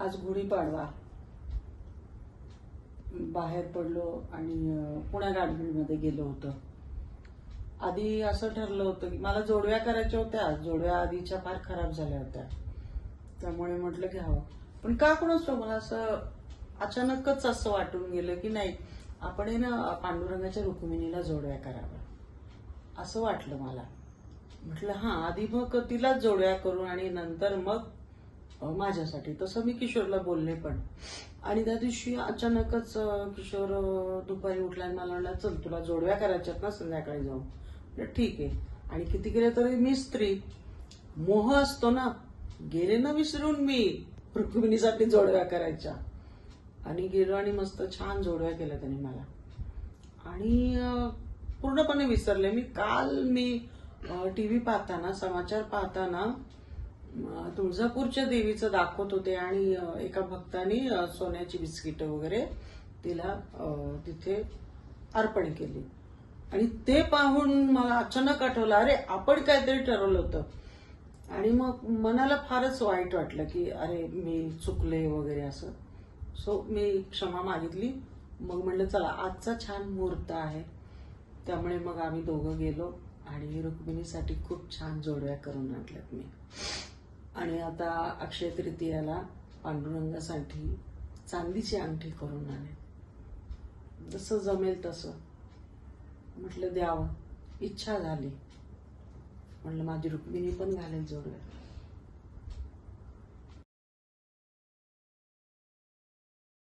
आज गुढीपाडवा बाहेर पडलो आणि पुण्या गाडगीमध्ये गेलो होतो. आधी असं ठरलं होतं की मला जोडव्या करायच्या होत्या जोडव्या आधीच्या फार खराब झाल्या होत्या. त्यामुळे म्हटलं घ्यावं पण का कोणाच मला असं अचानकच असं वाटून गेलं की नाही आपण आहे ना पांडुरंगाच्या रुक्मिणीला जोडव्या कराव्या. असं वाटलं मला. म्हटलं हा आधी मग तिलाच जोडव्या करून आणि नंतर मग माझ्यासाठी. तसं मी किशोरला बोलले पण. आणि त्या दिवशी अचानकच किशोर दुपारी उठला आणि मला म्हणला चल तुला जोडव्या करायच्यात ना संध्याकाळी जाऊ म्हटलं, ठीक आहे. आणि किती गेले तरी मी स्त्री. मोह असतो ना. गेले ना विसरून मी. रुक्मिणीसाठी जोडव्या करायच्या. आणि गेलो आणि मस्त छान जोडव्या केल्या त्याने मला. आणि पूर्णपणे विसरले. मी काल मी टी व्ही पाहताना समाचार पाहताना तुळजापूरच्या देवीचं दाखवत होते आणि एका भक्तानी सोन्याची बिस्किटं वगैरे तिला तिथे अर्पण केली. आणि ते पाहून मला अचानक आठवलं अरे आपण काहीतरी ठरवलं होतं. आणि मग मनाला फारच वाईट वाटलं की अरे मी चुकले वगैरे असं. सो मी क्षमा मागितली. मग म्हणलं चला आजचा छान मुहूर्त आहे. त्यामुळे मग आम्ही दोघं गेलो आणि रुक्मिणीसाठी खूप छान जोडव्या करून आणल्यात मी. आणि आता अक्षय तृतीयाला पांडुरंगासाठी चांदीची अंगठी करून आणे जसं जमेल तसं. म्हटलं द्यावं. इच्छा झाली. म्हटलं माझी रुक्मिणी पण घालेल जोडव्या